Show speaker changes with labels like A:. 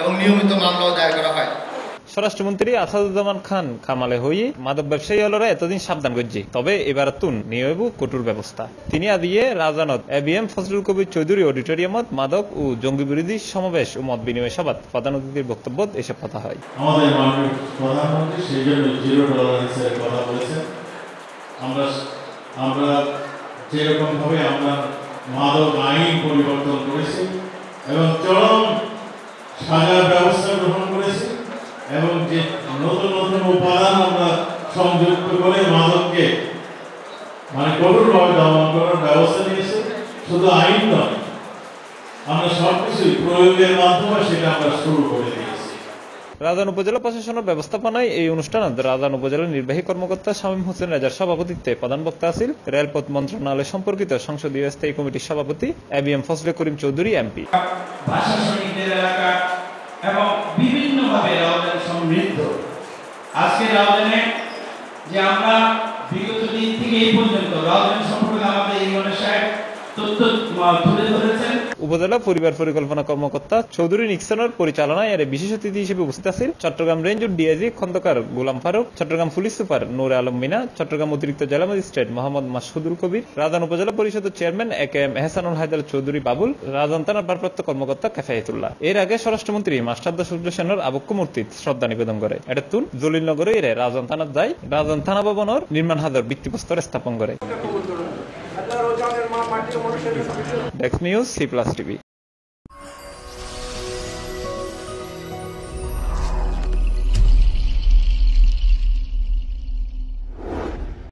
A: এবং নিয়মিত মামলাও দায়ের করা হয়।
B: স্বরাষ্ট্রমন্ত্রী আসাদুজ্জামান খান খামালে হই মাদক ব্যবসায়ী হলরা এতদিন সাবধান করছি। তবে এবার তুন নিয়বু কঠোর ব্যবস্থা। তিনি আদিয়ে রাজানত A B M Fazlul Kabir Chowdhury অডিটোরিয়ামত মাদক ও জঙ্গি বিরোধী সমাবেশ ও মত বিনিময় সভাত প্রধান অতিথির বক্তব্য এসব কথা হয়।
C: আমাদের প্রধানমন্ত্রী সেই জন্য জিরো টলারেন্সের কথা বলেছেন। আমরা আমরা যেরকমভাবে আমরা মাদক আইন পরিবর্তন করেছি এবং চরম সাজার ব্যবস্থা গ্রহণ করেছি এবং যে নতুন নতুন উপাদান আমরা সংযুক্ত করে মাদককে মানে কঠোরভাবে দমন করার ব্যবস্থা নিয়েছি শুধু আইন নয় আমরা সব কিছুই প্রয়োগের মাধ্যমে সেটা আমরা শুরু করে দিয়েছি।
B: রাজান উপজেলা প্রশাসনের ব্যবস্থাপনায় এই অনুষ্ঠানত রাজান উপজেলার নির্বাহী কর্মকর্তা শামীম হোসেন রাজার সভাপতিত্বে প্রধান বক্তা আছিল রেলপথ মন্ত্রণালয় সম্পর্কিত সংসদীয় স্থায়ী কমিটির সভাপতি A B M Fazle Karim Chowdhury M P
D: আজকে রাউজানে যে আমরা বিগত দিন থেকে এই পর্যন্ত রাউজান সম্পর্কে আমাদের ইমনের সাহেব তথ্য ধরে ধরেছেন
B: উপজেলা পরিবার পরিকল্পনা কর্মকর্তা চৌধুরী নিক্সনের পরিচালনায় এর বিশেষ অতিথি হিসেবে উপস্থিত আছেন Chittagong range O D I G Khandaker Golam Faruk, Chittagong police super Nur Alam Mina, Chittagong অতিরিক্ত জেলা ম্যাজিস্ট্রেট মোহাম্মদ মাসুদুল কবির রাজান উপজেলা পরিষদের chairman A K M Ehsanul Haider Chowdhury Babul Raozan থানার ভারপ্রাপ্ত কর্মকর্তা কাফায়েতুল্লাহ। এর আগে স্বরাষ্ট্রমন্ত্রী মাস্টারদা সূর্য সেনের আবক্ষ মূর্তি শ্রদ্ধা নিবেদন করে। এটা তুন জলিলনগরে এর রাজন থানার যায় রাজন থানা ভবনের নির্মাণ হাজার ভিত্তিপ্রস্তর স্থাপন করে। Dex News, C Plus TV.